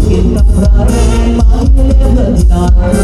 เขียนกับพรแรงไม้เลี้ยงเพื่อนที่นาน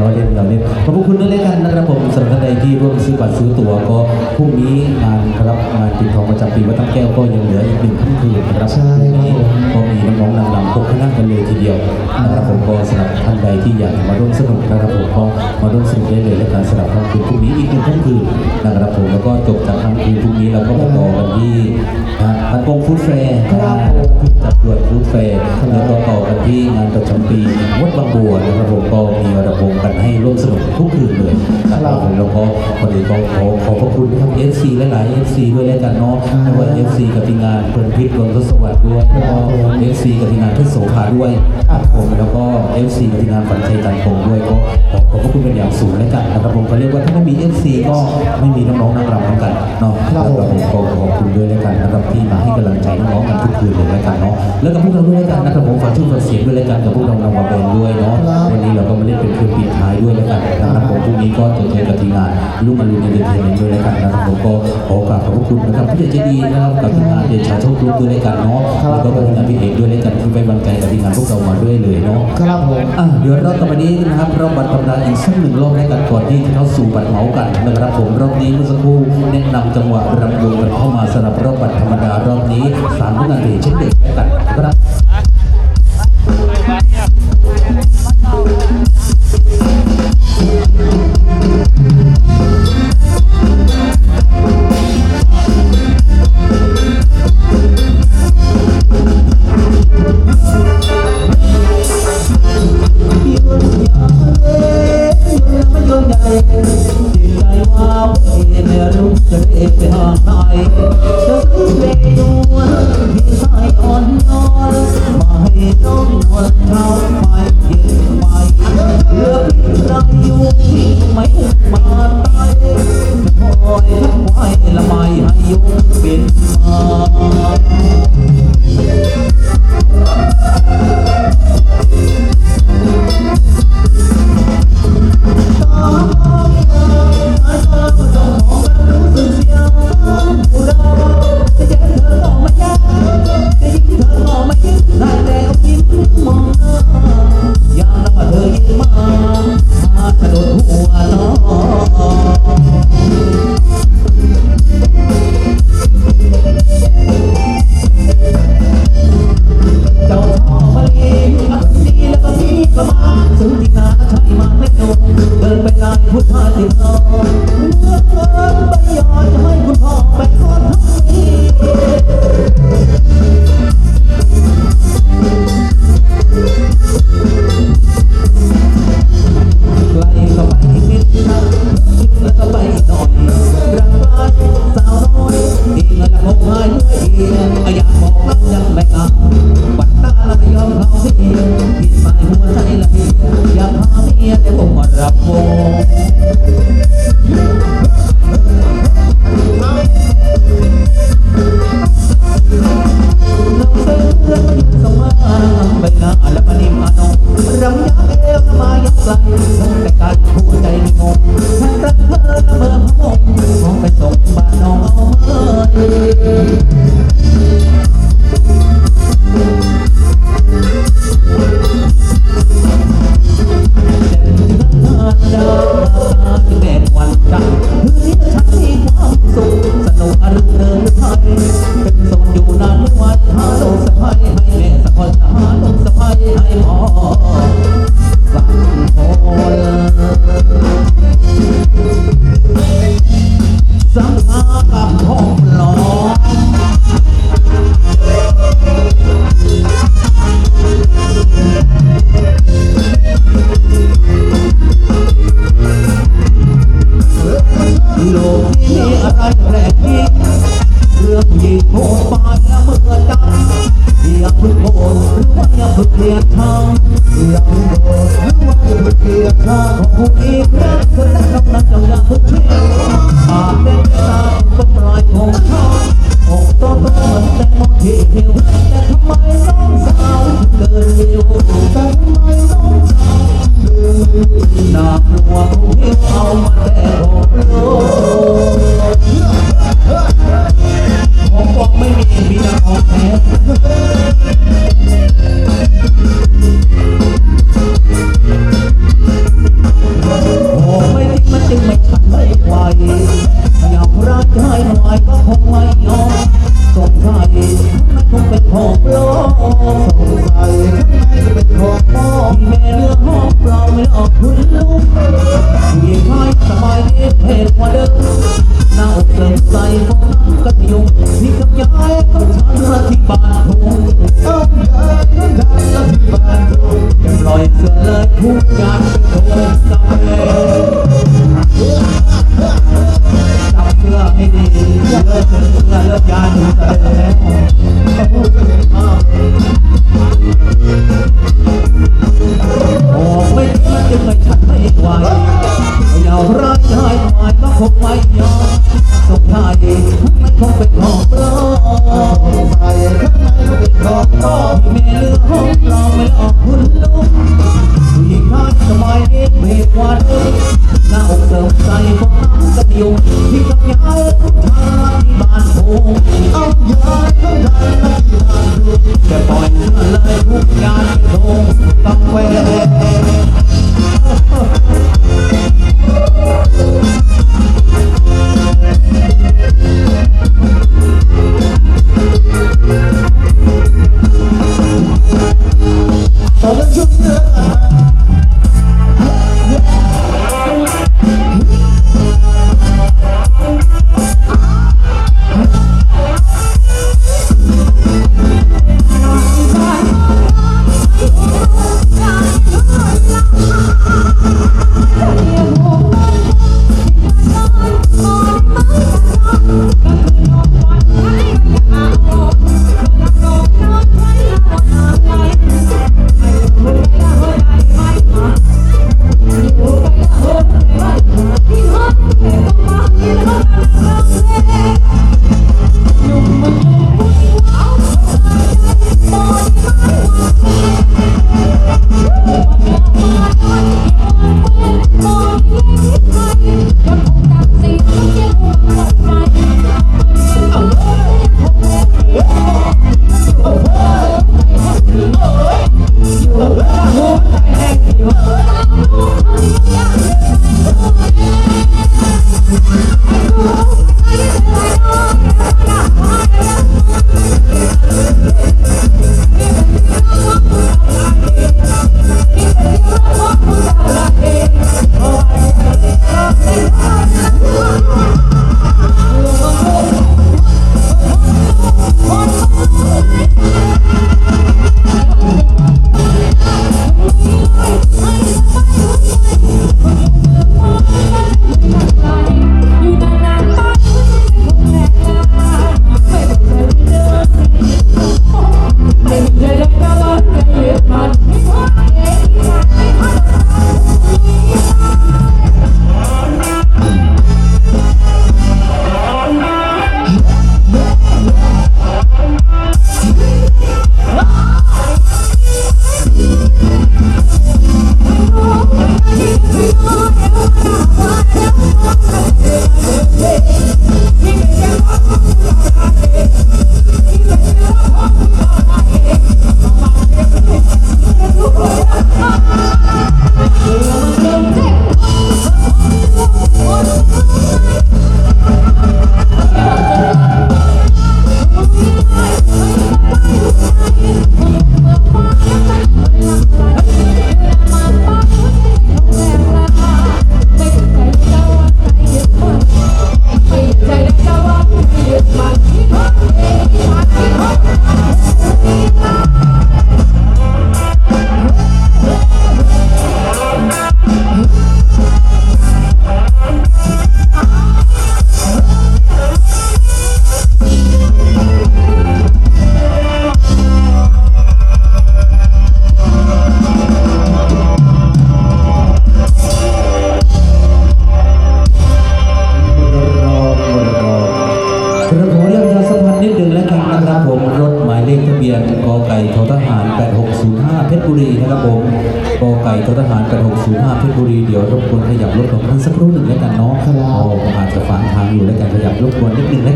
ล้อเล่นล้อเล่นขอบพระคุณด้วยแล้วกันนะครับผมสำหรับท่านใดที่ร่วมซื้อบัตรซื้อตั๋วก็พรุ่งนี้งานครับงานปิดทองประจำปีวัดตั้งแก้วก็ยังเหลืออีกหนึ่งค่ำคืนนะครับพรุ่งนี้ก็มีน้องๆนางรำ ตกคณะกันเลยทีเดียวนะครับผมก็สำหรับท่านใดที่อยากมาร่วมสนุกนะครับผมก็มาร่วมสนุกได้เลยและการสำหรับค่ำคืนพรุ่งนี้อีกหนึ่งค่ำคืนนะครับผมแล้วก็จบจากค่ำคืนพรุ่งนี้เราก็มาต่อกันที่นะพันกงฟูดแฟร์จัดด่วนฟูดแฟร์แล้วก็ต่อกันที่งานประจำปีวัดบางบัวนะครับผมก็มีระบบกันให้ร่วมสนุกทุกคืนเลยนะครับผมแล้วก็คนอื่นก็ขอขอบพระคุณนะครับ FC หลายๆ FC ด้วยแล้วกันเนาะไม่ว่า FC กับทีมงานเพลินพิษรวมทศวรรษด้วยแล้วก็ FC กับทีมงานเพชรโสภาด้วยครับผมแล้วก็ FC กับทีมงานฝันชัยตันพงด้วยก็ขอบคุณเป็นอย่างสูงแล้วกันนะครับผมเขาเรียกว่าถ้าไม่มี FC ก็ไม่มีน้องๆนักรำเหมือนกันเนาะครับผมก็ขอบคุณด้วยแล้วกันนะครับที่มาให้กำลังใจน้องๆกันทุกคืนเลยแล้วกันเนาะแล้วกับพวกเราด้วยแล้วกันนะครับผมฝากชื่อฝากเสียงด้วยแล้วกันกับพวกเรานำมาเป็นด้วยเนาะวันนี้เราก็มาเล่นเป็นคืนปิดท้ายด้วยแล้วกันนะครับผมพรุ่งนี้ก็จอเจอกับทีมงานลูกมาลุนเอนเตอร์เทนเมนด้วยแล้วกันนะครับผมก็ขอกราบขอบคุณนะครับผู้ใหญ่ใจดีนะครับกับทีมงานเดชาโชคกรุ๊ปด้วยแล้วกันเนาะแล้วก็ทีมงานพี่เอกด้วยแล้วกันที่ไว้วางใจกับทีมงานพวกเรามาด้วยเลยเนาะครับผมอะเดี๋ยวเราต่อไปนี้นะครับเราบัตรธรรมดาอีกสักหนึ่งรอบให้กันก่อนที่จะเข้าสู่บัตรเหมากันนะครับผมรอบนี้เมื่อสักครู่แนะนำจังหวะรำวงกันเข้ามาสำหรับรอบบัตรธรรมดารอบนี้สาม อย่าเพึ่งโกรธหรือว่าอย่าเพึ่งเกลียดชังอย่าเพึ่งโกรธหรือว่าอย่าเพึ่งเกลียดชังของผู้อีกรักเธอและน้องนั้นจงอย่าเพึ่งเชื่ออาเป็นตาก็ปล่อยของเขาอกโตโตเหมือนแตงโมที่เขียวแต่ทำไมน้องสาวถึงเกินวิวแต่ทำไมน้องสาวถึงเกินวินางหัวผู้หิวเอามา อกย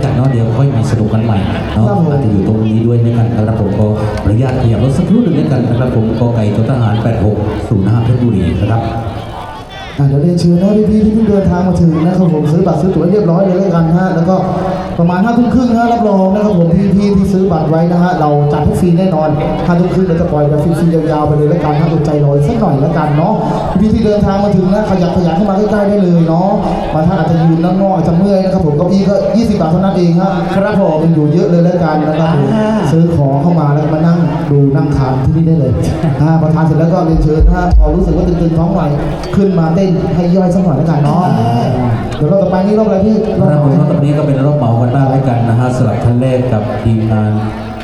แล้วกันเนาะเดี๋ยวค่อยมาสนุกกันใหม่เนาะครับผมอาจจะอยู่ตรงนี้ด้วยนะครับนะครับผมก็อนุญาตขยับรถสักครู่หนึ่งแล้วกันนะครับผมกอไก่ททหาร 8605เพชรบุรีนะครับอะเดี๋ยวเรียนเชิญนะพี่ๆที่เพิ่งเดินทางมาถึงนะครับผมซื้อบัตรซื้อตั๋วเรียบร้อยเลยแล้วกันฮะแล้วก็ประมาณห้าทุ่มครึ่งนะรับรองนะครับผมพี่ๆที่ซื้อบัตรไว้นะฮะเราจัดให้ฟรีแน่นอนห้าทุ่มครึ่งเราจะปล่อยแบบฟรีๆยาวๆไปเลยแล้วกันถ้าอดใจรออีกสักหน่อยแล้วกันเนาะพี่ๆที่เดินทางมาถึงนะขยับขยับเข้ามาใกล้ๆได้เลยเนาะบางท่านอาจจะยืนนั่งนอกอาจจะเมื่อยนะครับผมเก้าอี้ก็20บาทเท่านั้นเองฮะครับผมยังอยู่เยอะเลยแล้วกันนะครับผมอ่าซื้อของเข้ามาแล้วก็มานั่งดูนั่งทานที่นี่ได้เลยอ่าพอทานเสร็จแล้วก็เรียนเชิญนะฮะพอรู้สึกว่าตึงๆท้องไหวขึ้นมาเต้นให้ย่อยสักหน่อยแล้วกันเนาะเดี๋ยวเราต่อไปนี่รอบอะไรพี่รอบผมรอบตรงนี้ก็เป็นรอบเหมากันบ้างแล้วกันนะฮะสลับท่านแรกกับทีมงาน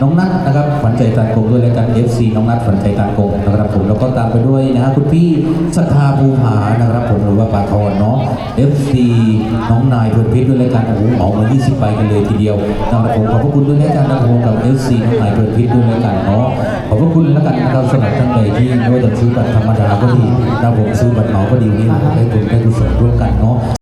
น้องนัทนะครับฝันใจตานกงด้วยแล้วกัน FC น้องนัทฝันใจตานกงนะครับผมแล้วก็ตามไปด้วยนะฮะคุณพี่ศรัทธาภูผานะครับผมหรือว่าปาทอนเนาะ FC น้องนายพลพิษด้วยแล้วกันโอ้โหเหมามา20ใบกันเลยทีเดียวนะครับผมขอบพระคุณด้วยแล้วกันนะครับผมกับ FC น้องนายพลพิษด้วยแล้วกันเนาะขอบพระคุณแล้วกันนะครับสำหรับท่านใดที่ไม่ว่าจะซื้อบัตรธรรมดาก็ดีนะครับผมซื้อบัตรเหมาก็ดีนี่ได้บุญได้กุศลร่วมกันเนาะ